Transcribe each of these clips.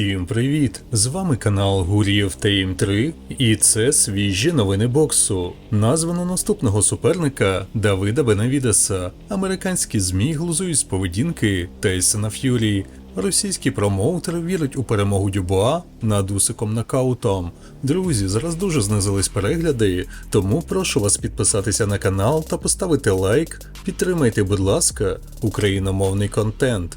Всім привіт! З вами канал Гурієв Тейм 3 і це свіжі новини боксу. Названо наступного суперника Давида Бенавідеса. Американські ЗМІ глузують з поведінки Тейсона Ф'юрі. Російський промоутер вірить у перемогу Дюбуа над усиком нокаутом. Друзі, зараз дуже знизились перегляди, тому прошу вас підписатися на канал та поставити лайк. Підтримайте, будь ласка, україномовний контент.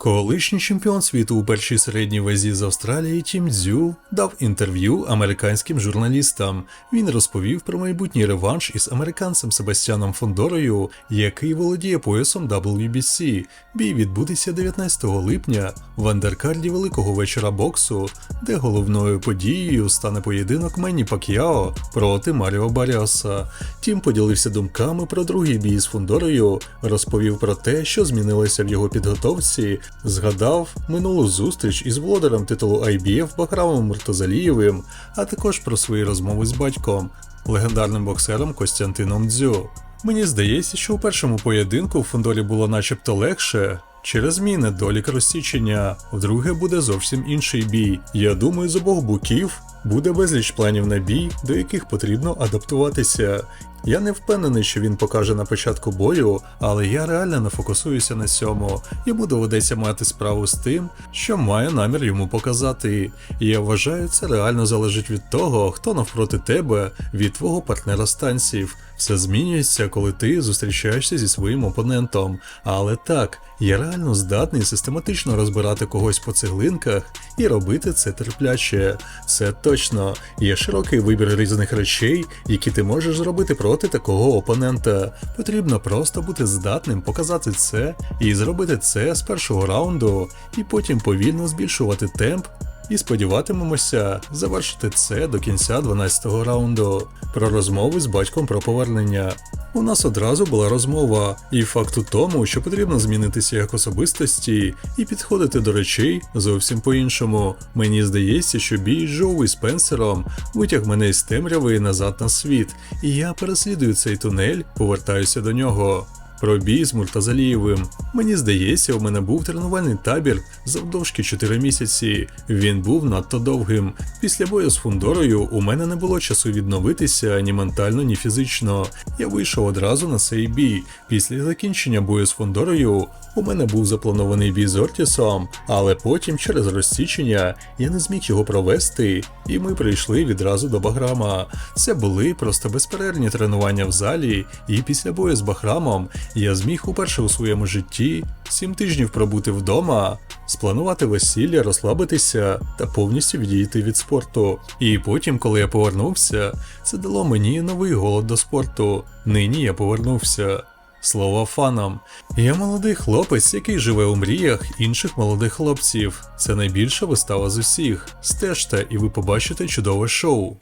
Колишній чемпіон світу у першій середній вазі з Австралії Тім Дзю дав інтерв'ю американським журналістам. Він розповів про майбутній реванш із американцем Себастьяном Фондорою, який володіє поясом WBC. Бій відбудеться 19 липня в андеркарді великого вечора боксу, де головною подією стане поєдинок Менні Пак'яо проти Маріо Баріоса. Тім поділився думками про другий бій з Фондорою, розповів про те, що змінилося в його підготовці, згадав минулу зустріч із володарем титулу IBF Бахрамом Муртазалієвим, а також про свої розмови з батьком, легендарним боксером Костянтином Дзю. Мені здається, що у першому поєдинку в Фондорі було начебто легше. Через мій недолік розсічення, вдруге буде зовсім інший бій. Я думаю, з обох боків буде безліч планів на бій, до яких потрібно адаптуватися. Я не впевнений, що він покаже на початку бою, але я реально не фокусуюся на цьому. Йому доведеться мати справу з тим, що має намір йому показати. І я вважаю, це реально залежить від того, хто навпроти тебе, від твого партнера станців. Все змінюється, коли ти зустрічаєшся зі своїм опонентом. Але так, я реально здатний систематично розбирати когось по цеглинках і робити це терпляче. Це точно. Є широкий вибір різних речей, які ти можеш зробити проти такого опонента. Потрібно просто бути здатним показати це і зробити це з першого раунду, і потім повільно збільшувати темп і сподіватимемося завершити це до кінця 12-го раунду. Про розмови з батьком про повернення. У нас одразу була розмова, і факт у тому, що потрібно змінитися як особистості і підходити до речей зовсім по-іншому. Мені здається, що бій з і Спенсером витяг мене із темряви назад на світ, і я переслідую цей тунель, повертаюся до нього. Про бій з Муртазалієвим. Мені здається, у мене був тренувальний табір завдовжки 4 місяці. Він був надто довгим. Після бою з Фундорою у мене не було часу відновитися ні ментально, ні фізично. Я вийшов одразу на цей бій. Після закінчення бою з Фундорою у мене був запланований бій з Ортісом, але потім, через розсічення, я не зміг його провести, і ми прийшли відразу до Баграма. Це були просто безперервні тренування в залі, і після бою з Бахрамом я зміг уперше у своєму житті сім тижнів пробути вдома, спланувати весілля, розслабитися та повністю відійти від спорту. І потім, коли я повернувся, це дало мені новий голод до спорту. Нині я повернувся. Слова фанам. Я молодий хлопець, який живе у мріях інших молодих хлопців. Це найбільша вистава з усіх. Стежте, і ви побачите чудове шоу.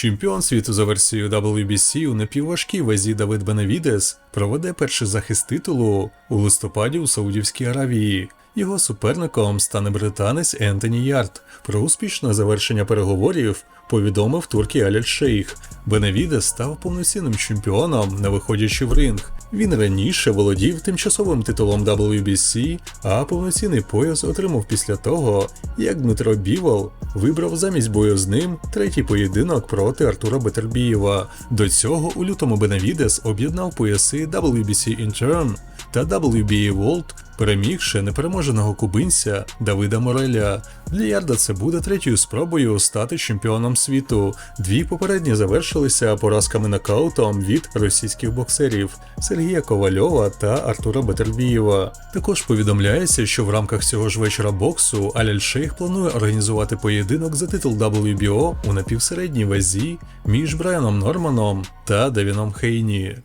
Чемпіон світу за версією WBC у напівважкій вазі Давид Бенавідес проведе перший захист титулу у листопаді у Саудівській Аравії. Його суперником стане британець Ентоні Ярд. Про успішне завершення переговорів повідомив турки Аляль Шейх. Бенавідес став повноцінним чемпіоном, не виходячи в ринг. Він раніше володів тимчасовим титулом WBC, а повноцінний пояс отримав після того, як Дмитро Бівол вибрав замість бою з ним третій поєдинок проти Артура Бетербієва. До цього у лютому Бенавідес об'єднав пояси WBC Intern та WBA World, перемігши непереможеного кубинця Давида Мореля. Для Ярда це буде третьою спробою стати чемпіоном світу. Дві попередні завершилися поразками нокаутом від російських боксерів Сергія Ковальова та Артура Бетербієва. Також повідомляється, що в рамках цього ж вечора боксу Аляль Шейх планує організувати поєдинок за титул WBO у напівсередній вазі між Брайаном Норманом та Девіном Хейні.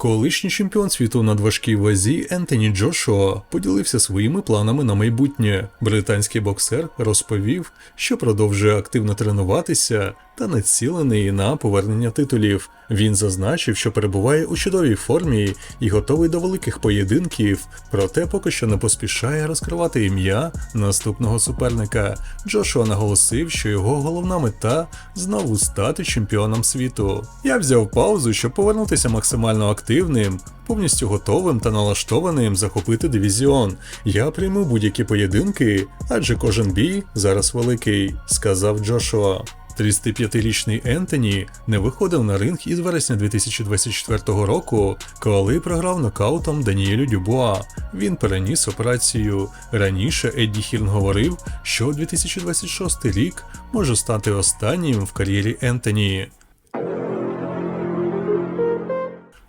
Колишній чемпіон світу на важкій вазі Ентоні Джошуа поділився своїми планами на майбутнє. Британський боксер розповів, що продовжує активно тренуватися та націлений на повернення титулів. Він зазначив, що перебуває у чудовій формі і готовий до великих поєдинків, проте поки що не поспішає розкривати ім'я наступного суперника. Джошуа наголосив, що його головна мета знову стати чемпіоном світу. Я взяв паузу, щоб повернутися максимально активним, повністю готовим та налаштованим захопити дивізіон. Я прийму будь-які поєдинки, адже кожен бій зараз великий, сказав Джошуа. 35-річний Ентоні не виходив на ринг із вересня 2024 року, коли програв нокаутом Даніелю Дюбуа. Він переніс операцію. Раніше Едді Хірн говорив, що 2026 рік може стати останнім в кар'єрі Ентоні.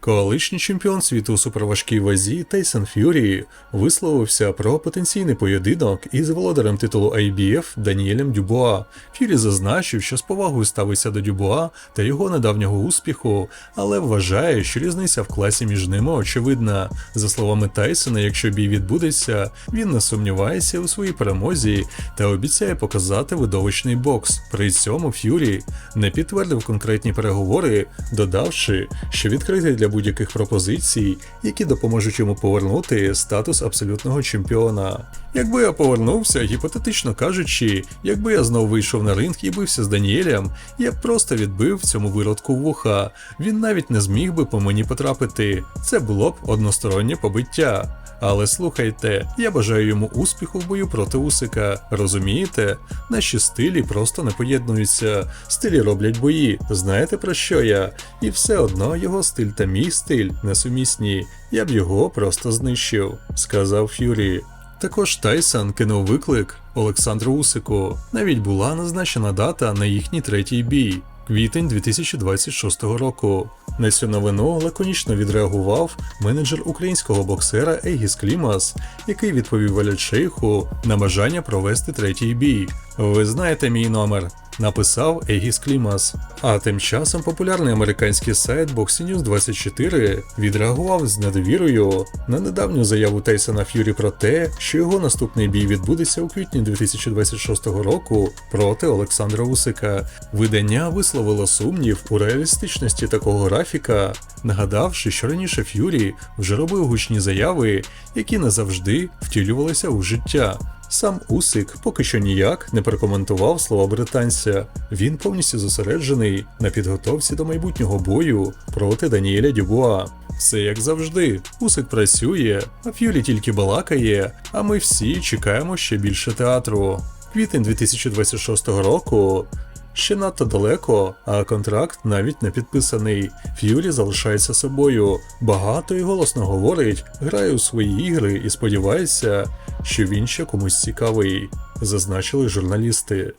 Колишній чемпіон світу у суперважкій вазі Тейсон Ф'юрі висловився про потенційний поєдинок із володарем титулу IBF Даніелем Дюбуа. Ф'юрі зазначив, що з повагою ставиться до Дюбуа та його недавнього успіху, але вважає, що різниця в класі між ними очевидна. За словами Тайсона, якщо бій відбудеться, він не сумнівається у своїй перемозі та обіцяє показати видовищний бокс. При цьому Ф'юрі не підтвердив конкретні переговори, додавши, що відкритий для будь-яких пропозицій, які допоможуть йому повернути статус абсолютного чемпіона. Якби я повернувся, гіпотетично кажучи, якби я знов вийшов на ринг і бився з Даніелем, я б просто відбив цьому виродку вуха. Він навіть не зміг би по мені потрапити. Це було б одностороннє побиття. Але слухайте, я бажаю йому успіху в бою проти Усика. Розумієте? Наші стилі просто не поєднуються. Стилі роблять бої. Знаєте про що я? І все одно його стиль та мій стиль несумісні. Я б його просто знищив, сказав Ф'юрі. Також Тайсон кинув виклик Олександру Усику. Навіть була назначена дата на їхній третій бій. Квітень 2026 року. На цю новину лаконічно відреагував менеджер українського боксера Егіс Клімас, який відповів Валячейху на бажання провести третій бій. Ви знаєте мій номер. Написав Егіс Клімас. А тим часом популярний американський сайт Boxing News 24 відреагував з недовірою на недавню заяву Тейсона Ф'юрі про те, що його наступний бій відбудеться у квітні 2026 року проти Олександра Усика. Видання висловило сумнів у реалістичності такого графіка, нагадавши, що раніше Ф'юрі вже робив гучні заяви, які не завжди втілювалися у життя. Сам Усик поки що ніяк не прокоментував слова британця. Він повністю зосереджений на підготовці до майбутнього бою проти Даніеля Дюбуа. Все як завжди. Усик працює, а Ф'юлі тільки балакає, а ми всі чекаємо ще більше театру. Квітень 2026 року. Ще надто далеко, а контракт навіть не підписаний. Ф'юрі залишається собою, багато і голосно говорить, грає у свої ігри і сподівається, що він ще комусь цікавий, зазначили журналісти.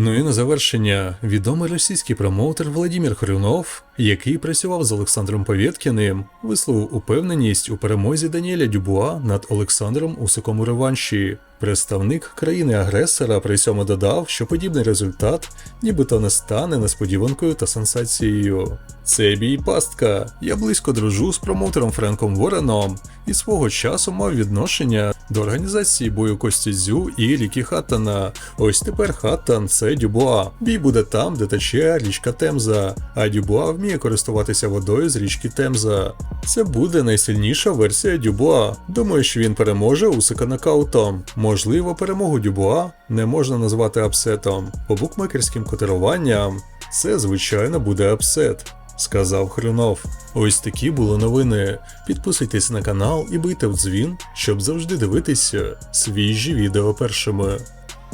Ну і на завершення, відомий російський промоутер Владимир Хрюнов, який працював з Олександром Повєткіним, висловив упевненість у перемозі Даніеля Дюбуа над Олександром у реванші. Представник країни-агресора при цьому додав, що подібний результат нібито не стане несподіванкою та сенсацією. Це бій пастка. Я близько дружу з промоутером Френком Вореном і свого часу мав відношення до організації бою Кості Дзю і Рікі Хаттана. Ось тепер Хаттан це Дюбуа. Бій буде там, де тече річка Темза, а Дюбуа вміє користуватися водою з річки Темза. Це буде найсильніша версія Дюбуа. Думаю, що він переможе Усика нокаутом. Можливо, перемогу Дюбуа не можна назвати апсетом. По букмекерським котируванням це, звичайно, буде апсет. Сказав Хрюнов. Ось такі були новини. Підписуйтесь на канал і бийте в дзвін, щоб завжди дивитися свіжі відео першими.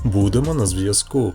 Будемо на зв'язку.